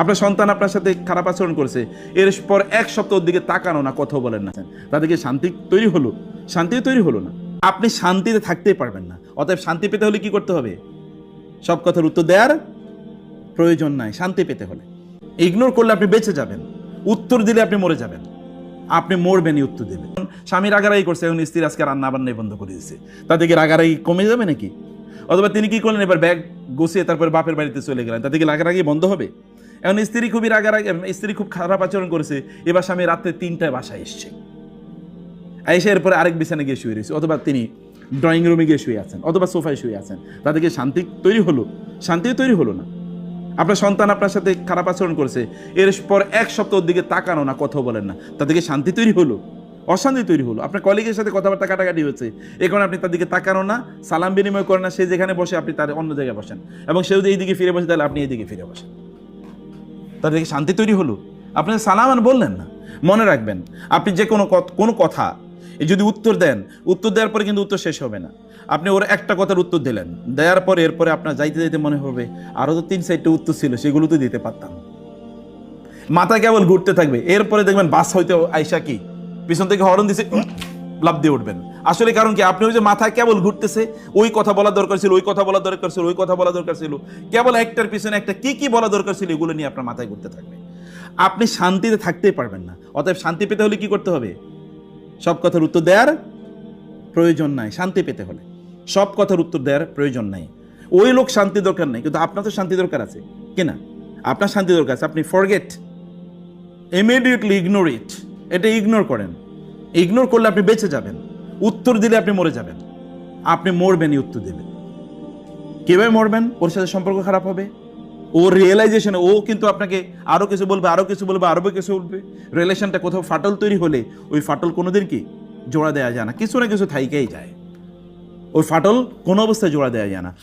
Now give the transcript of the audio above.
আপনার সন্তান আপনার সাথে খারাপ আচরণ করছে এরপর এক সপ্তাহের দিকে তাকানো না, কথা বলেন না। তাদেরকে শান্তি তৈরি হলো? শান্তি তৈরি হলো না। আপনি শান্তিতে থাকতেই পারবেন না। অতএব শান্তি পেতে হলে কি করতে হবে? সব কথার উত্তর দেওয়ার প্রয়োজন নাই, শান্তি পেতে হলে। ইগনোর করলে আপনি বেঁচে যাবেন। উত্তর দিলে আপনি মরে যাবেন। আপনি মরবেনই উত্তর দেবেন। স্বামী রাগারাগি করছে, এখন স্ত্রী আজকে রান্না বান্নাই বন্ধ করে দিচ্ছে তাতে কি রাগারাগি কমে যাবে নাকি? অথবা তিনি কি করলেন? এবার ব্যাগ গুছিয়ে তারপর বাপের বাড়িতে চলে গেলেন। তাতে কি রাগারাগি বন্ধ হবে? এখন স্ত্রী খুবই রাগারাগি স্ত্রী খুব খারাপ আচরণ করেছে। এবার স্বামী রাত্রে তিনটায় বাসায় এসছে। এসে এরপরে আরেক বিছানে গিয়ে শুয়ে রয়েছে, অথবা তিনি ড্রয়িং রুমে গিয়ে শুয়ে আছেন, অথবা সোফায় শুয়ে আছেন। তাদেরকে শান্তি তৈরি হলো, শান্তিও তৈরি হলো না। আপনার সন্তান আপনার সাথে খারাপ আচরণ করেছে, এরপর এক সপ্তাহের দিকে তাকানো না কথা বলেন না। তাদেরকে শান্তি তৈরি হলো, অশান্তি তৈরি হলো। আপনার কলিগের সাথে কথাবার্তা কাটাকাটি হচ্ছে এখন আপনি তাদেরকে তাকানো না, সালাম বিনিময় করেন না, সে যেখানে বসে আপনি তার অন্য জায়গায় বসেন। এবং সেও যদি এইদিকে ফিরে বসে, তাহলে আপনি এইদিকে ফিরে বসেন। তাদেরকে শান্তি তৈরি হলো। আপনি সালাম আর বললেন না, মনে রাখবেন, আপনি যে কোনো কোনো কথা যদি উত্তর দেন, উত্তর দেওয়ার পরে কিন্তু উত্তর শেষ হবে না। আপনি ওর একটা কথার উত্তর দিলেন। দেওয়ার পরে এরপরে আপনার যাইতে যাইতে মনে হবে আরও তো তিন চারটে উত্তর ছিল সেগুলো তো দিতে পারতাম। মাথা কেবল ঘুরতে থাকবে। এরপরে দেখবেন বাস হইতে আইসা কি? পিছন থেকে হরণ দিছে লাফ দিয়ে উঠবেন। আসলে কারণ কি? আপনি ওই যে মাথায় কেবল ঘুরতেছে, ওই কথা বলা দরকার ছিল, ওই কথা বলা দরকার ছিল, ওই কথা বলা দরকার ছিল। কেবল একটার পিছনে একটা কি কি বলা দরকার ছিল, এগুলো নিয়ে আপনার মাথায় ঘুরতে থাকবে। আপনি শান্তিতে থাকতেই পারবেন না। অতএব শান্তি পেতে হলে কি করতে হবে? সব কথার উত্তর দেওয়ার প্রয়োজন নাই, শান্তি পেতে হলে। সব কথার উত্তর দেওয়ার প্রয়োজন নাই। ওই লোক শান্তি দরকার নাই, কিন্তু আপনার তো শান্তি দরকার আছে। কিনা আপনার শান্তি দরকার আছে, আপনি ফরগেট ইমিডিয়েটলি ইগনোর ইট এটা ইগনোর করেন। ইগনোর করলে আপনি বেঁচে যাবেন। উত্তর দিলে আপনি মরে যাবেন। আপনি মরবেনই উত্তর দেবেন। কীভাবে মরবেন? ওর সাথে সম্পর্ক খারাপ হবে। ও রিয়েলাইজেশন ও কিন্তু আপনাকে আরও কিছু বলবে, আরও কিছু বলবে আরও কিছু বলবে। রিলেশনটা কোথাও ফাটল তৈরি হলে ওই ফাটল কোনোদিন কি জোড়া দেওয়া যায় না। কিছু না কিছু থাইকেই যায়। ওই ফাটল কোনো অবস্থায় জোড়া দেওয়া যায় না।